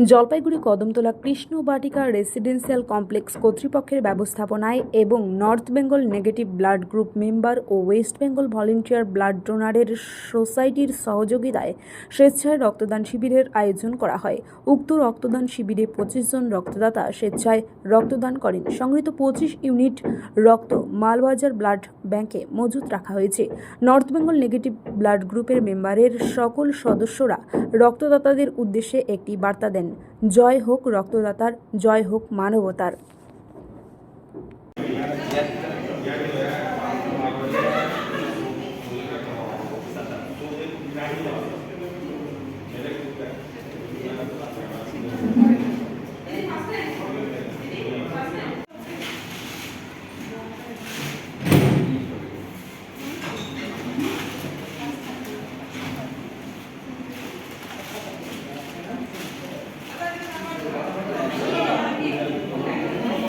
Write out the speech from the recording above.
Jalpaiguri Kadamtala Krishna Batika residential complex কর্তৃপক্ষের ব্যবস্থাপনায় এবং north Bengal negative blood group member ও ওয়েস্ট বেঙ্গল ভলেন্টিয়ার ব্লাড ডোনারের সোসাইটির সহযোগিতায় স্বেচ্ছায় রক্তদান শিবিরের আয়োজন করা হয়। উক্ত রক্তদান শিবিরে পঁচিশ জন রক্তদাতা স্বেচ্ছায় রক্তদান করেন। সংগৃহীত পঁচিশ ইউনিট রক্ত মালবাজার ব্লাড ব্যাংকে মজুত রাখা হয়েছে। নর্থ বেঙ্গল নেগেটিভ ব্লাড গ্রুপের মেম্বারের সকল সদস্যরা রক্তদাতাদের উদ্দেশ্যে একটি বার্তা দেন। বলেন জয় হোক রক্তদাতার জয় হোক মানবতার